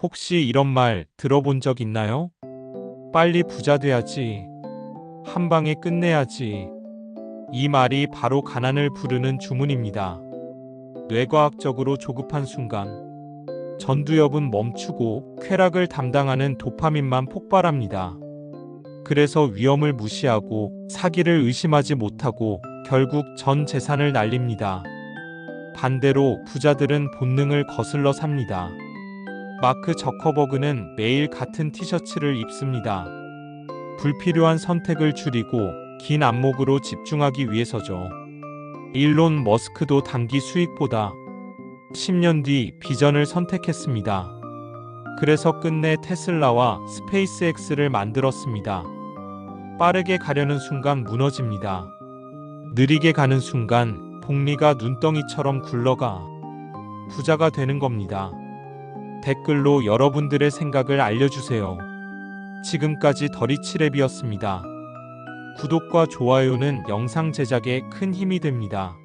혹시 이런 말 들어본 적 있나요? 빨리 부자 돼야지. 한 방에 끝내야지. 이 말이 바로 가난을 부르는 주문입니다. 뇌과학적으로 조급한 순간, 전두엽은 멈추고 쾌락을 담당하는 도파민만 폭발합니다. 그래서 위험을 무시하고 사기를 의심하지 못하고 결국 전 재산을 날립니다. 반대로 부자들은 본능을 거슬러 삽니다. 마크 저커버그는 매일 같은 티셔츠를 입습니다. 불필요한 선택을 줄이고 긴 안목으로 집중하기 위해서죠. 일론 머스크도 단기 수익보다 10년 뒤 비전을 선택했습니다. 그래서 끝내 테슬라와 스페이스X를 만들었습니다. 빠르게 가려는 순간 무너집니다. 느리게 가는 순간 복리가 눈덩이처럼 굴러가 부자가 되는 겁니다. 댓글로 여러분들의 생각을 알려주세요. 지금까지 더리치랩이었습니다. 구독과 좋아요는 영상 제작에 큰 힘이 됩니다.